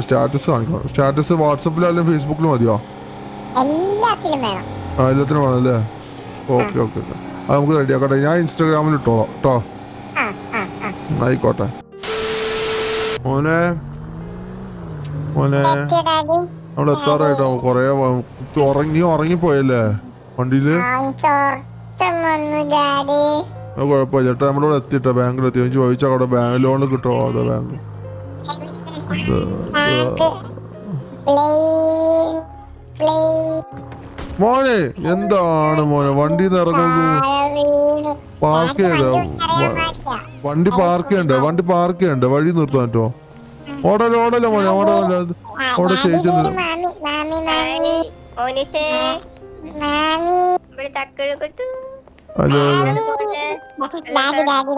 Status കാണിക്കണം status വാട്സപ്പിലും അല്ലെങ്കിൽ ഫേസ്ബുക്കിലും മതിയോ? ആ എല്ലാത്തിനും വേണം അല്ലേ? ഓക്കെ ഓക്കെ അത് നമുക്ക് റെഡിയാക്കട്ടെ ഞാൻ ഇൻസ്റ്റാഗ്രാമിൽ ഇട്ടോളാം കേട്ടോ. ആയിക്കോട്ടെ. മോനെ. മോനെ. നമ്മൾ എത്താറായിട്ടോ? കൊറേ ഉറങ്ങി ഉറങ്ങി ഉറങ്ങിപ്പോയല്ലേ വണ്ടിയിൽ? അത് കുഴപ്പമില്ല. ചേട്ടാ നമ്മളിവിടെ എത്തിട്ടോ ബാങ്കിൽ എത്തി എനിക്ക് ചോദിച്ചാൽ അവിടെ ബാങ്ക് ലോൺ കിട്ടുമോ അതെ ബാങ്ക് മോനെ എന്താണ് മോനെ? വണ്ടി ഇറങ്ങുന്നു പാർക്ക് ചെയ്യണ്ട വണ്ടി പാർക്ക് ചെയ്യണ്ട വണ്ടി പാർക്ക് ചെയ്യണ്ട വഴി നിർത്താൻ പറ്റുമോ? ഓടല്ലോ ഓടല്ലോ മോനെ ഓടല്ലോ ഓടെ ചേച്ചി പേര് 음. 나도 나도 나도.